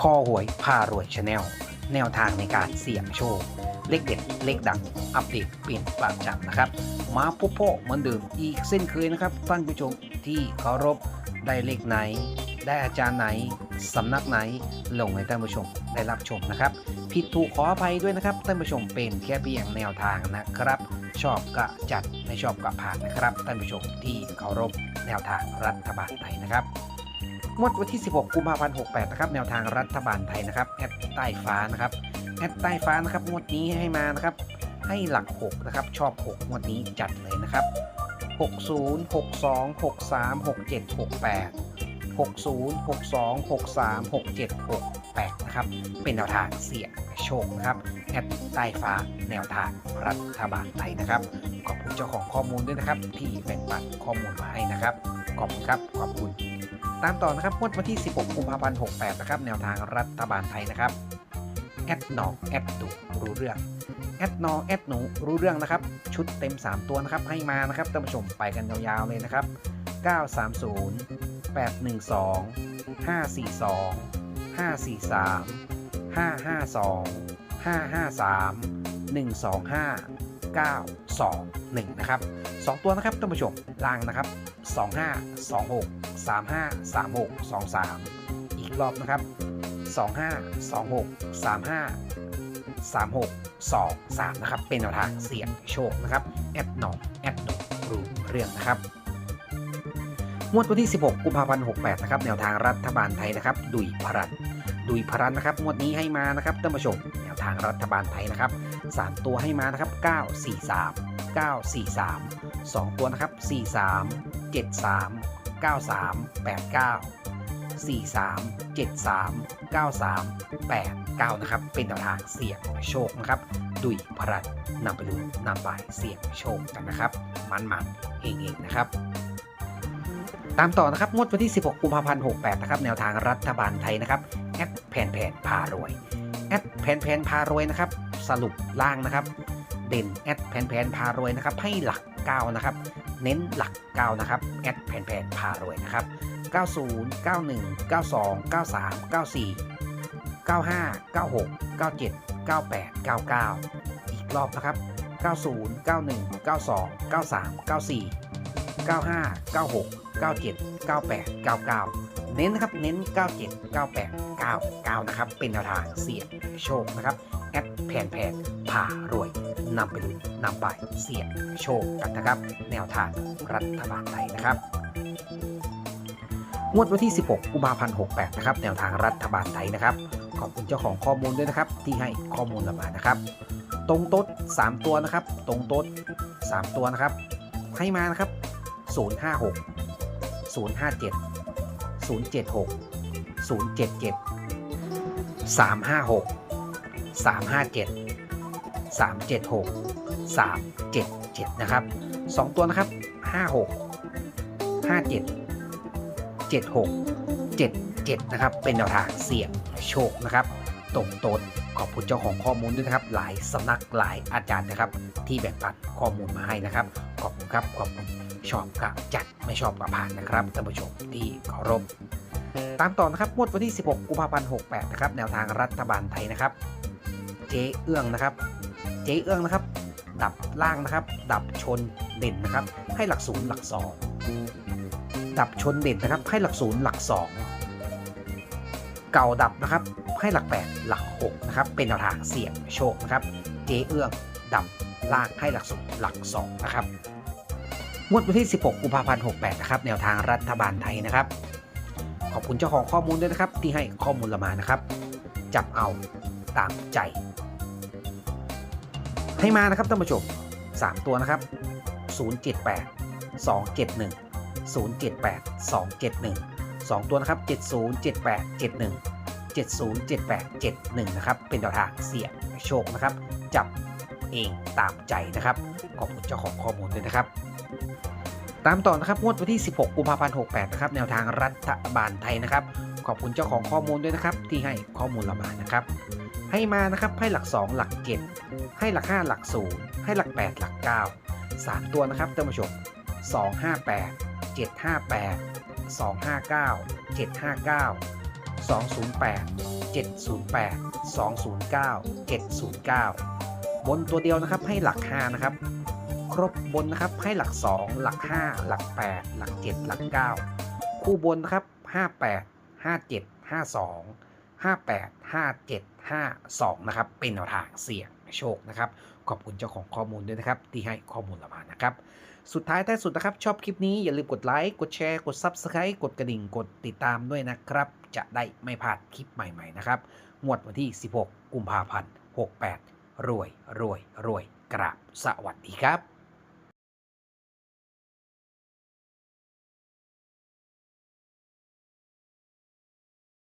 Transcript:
คอหวยพารวยชาแนลแนวทางในการเสี่ยงโชค เลขเด็ด เลขดัง อัปเดตเปลี่ยนประจำนะครับ มาพบพ่อเหมือนเดิมอีกเส้นเคยนะครับท่านผู้ชมที่เคารพได้เลขไหน ได้อาจารย์ไหน สำนักไหน ลงให้ท่านผู้ชมได้รับชมนะครับ ผิดถูกขออภัยด้วยนะครับท่านผู้ชมเป็นแค่เพียงแนวทางนะครับ ชอบก็จัดไม่ชอบก็ผ่านนะครับท่านผู้ชมที่เคารพแนวทางรัฐบาลไทยนะครับ งวดวันที่ 16 กุมภาพันธ์ 68 นะครับ แนวทางรัฐบาลไทยนะครับ แอดใต้ฟ้านะครับ แอดใต้ฟ้านะครับ งวดนี้ให้มานะครับ ให้หลัก 6 นะครับ ชอบ 6 งวดนี้จัดเลยนะครับ 60 62 63 67 68 60 62 63 67 68 นะครับ เป็นแนวทางเสี่ยงโชคนะครับ แอดใต้ฟ้าแนวทางรัฐบาลไทยนะครับ ขอบคุณเจ้าของข้อมูลด้วยนะครับ ที่แบ่งปันข้อมูลมาให้นะครับ ขอบคุณครับ ขอบคุณ ตามต่อนะครับงวดวันที่ 16 กุมภาพันธ์ 68 นะครับ แนวทางรัฐบาลไทยนะครับแอดหนองแอดดูรู้เรื่องแอดนอแอดหนูรู้เรื่องนะครับ ชุดเต็ม 3 ตัวนะครับ ให้มานะครับท่านผู้ชมไปกันยาวๆเลยนะครับ 930 812 542 543 552 553 125 921 นะครับ 2 ตัวนะครับท่านผู้ชมล่างนะครับ 25 26 35 36 23 อีกรอบนะครับ 25 26 35 36 2 3 นะครับ เป็นแนวทางเสี่ยงโชคนะครับ แอดหนองแอดหนูรู้เรื่องนะครับงวดวันที่ 16 กุมภาพันธ์ 68 นะครับ แนวทางรัฐบาลไทยนะครับ ดุยพรันดุยพรันนะครับ งวดนี้ให้มานะครับท่านผู้ชม แนวทางรัฐบาลไทยนะครับ 3 ตัวให้มานะครับ 943 943 2 ตัวนะครับ 43 73 93 89 43 73 93 89 นะครับ เป็นแนวทางเสี่ยงโชคนะครับ ดุยพรันนำไปดูนำไปเสี่ยงโชคกันนะครับ มันมันๆเฮงๆนะครับ ตามต่อนะครับงวดวันที่ 16 กุมภาพันธ์ 68 นะครับ แนวทางรัฐบาลไทยนะครับ แอดแผนแผนพารวย แอดแผนแผนพารวยนะครับ สรุปล่างนะครับ เด่นแอดแผนแผนพารวยนะครับให้หลัก 9 นะครับ เน้นหลัก 9 นะครับแอดแผนแผนพารวยนะครับ 90 91 92 93 94 95 96 97 98 99 อีกรอบนะครับ 90 91 92 93 94 95 96 97 98 99 เน้นนะครับ เน้น 97 98 99 นะครับ เป็นแนวทางเสี่ยงโชคนะครับ แอดแผนแผนผ่ารวยนำไปดูนำไปเสี่ยงโชคกันนะครับ แนวทางรัฐบาลไทยนะครับงวดวันที่ 16 กุมภาพันธ์ 68 นะครับ แนวทางรัฐบาลไทยนะครับ ขอบคุณเจ้าของข้อมูลด้วยนะครับ ที่ให้ข้อมูลเรามานะครับ ตรงโต๊ด 3 ตัวนะครับ ตรงโต๊ด 3 ตัวนะครับ ให้มานะครับ 056 057 076 077 356 357 376 377 นะครับ 2 ตัวนะครับ 56 57 76 77 นะครับ เป็นแนวทางเสี่ยงโชคนะครับ ตรงโตดขอบคุณเจ้าของข้อมูลด้วยนะครับ หลายสำนักหลายอาจารย์นะครับ ที่แบ่งปันข้อมูลมาให้นะครับ ขอบคุณครับ ขอบคุณชอบก็จัดไม่ชอบก็ผ่านนะครับท่านผู้ชมที่เคารพตามต่อนะครับงวดวันที่ 16 กุมภาพันธ์ 68 นะครับ แนวทางรัฐบาลไทยนะครับ เจ๊เอื้องนะครับ เจ๊เอื้องนะครับ ดับล่างนะครับ ดับชนเด่นนะครับ ให้หลักศูนย์หลักสองดับชนเด่นนะครับ ให้หลักศูนย์หลักสองเก่าดับนะครับ ให้หลัก8หลัก6นะครับ เป็นแนวทางเสี่ยงโชคนะครับ เจ๊เอื้องดับล่างให้หลักศูนย์หลักสองนะครับงวดวันที่ 16 กุมภาพันธ์ 68 นะครับ แนวทางรัฐบาลไทยนะครับ ขอบคุณเจ้าของข้อมูลด้วยนะครับ ที่ให้ข้อมูลเรามานะครับ จับเอาตามใจ ให้มานะครับท่านผู้ชม 3 ตัวนะครับ 078 271 078 271 2 ตัวนะครับ 7078 71 7078 71 นะครับ เป็นแนวทางเสี่ยงโชคนะครับ จับเองตามใจนะครับ ขอบคุณเจ้าของข้อมูลด้วยนะครับ ตามต่อนะครับงวดวันที่ 16 กุมภาพันธ์ 68 นะครับ แนวทางรัฐบาลไทยนะครับ ขอบคุณเจ้าของข้อมูลด้วยนะครับ ที่ให้ข้อมูลเรามานะครับ ให้มานะครับให้หลัก 2 หลัก 7 ให้หลัก 5 หลัก 0 ให้หลัก 8 หลัก 9 3 ตัวนะครับท่านผู้ชม 258 758 259 759 208 708 209 709 บนตัวเดียวนะครับให้หลัก 5 นะครับ ครบบนนะครับให้หลัก 2 หลัก 5 หลัก 8 หลัก 7 หลัก 9 คู่บนนะครับ 58 57 52 58 57 52 นะครับ เป็นแนวทางเสี่ยงโชคนะครับ ขอบคุณเจ้าของข้อมูลด้วยนะครับ ที่ให้ข้อมูลเรามานะครับ สุดท้ายท้ายสุดนะครับ ชอบคลิปนี้อย่าลืมกดไลค์กดแชร์กด Subscribe กดกระดิ่งกดติดตามด้วยนะครับ จะได้ไม่พลาดคลิปใหม่ๆนะครับงวดวันที่ 16 กุมภาพันธ์68 รวยรวยรวยกราบสวัสดีครับ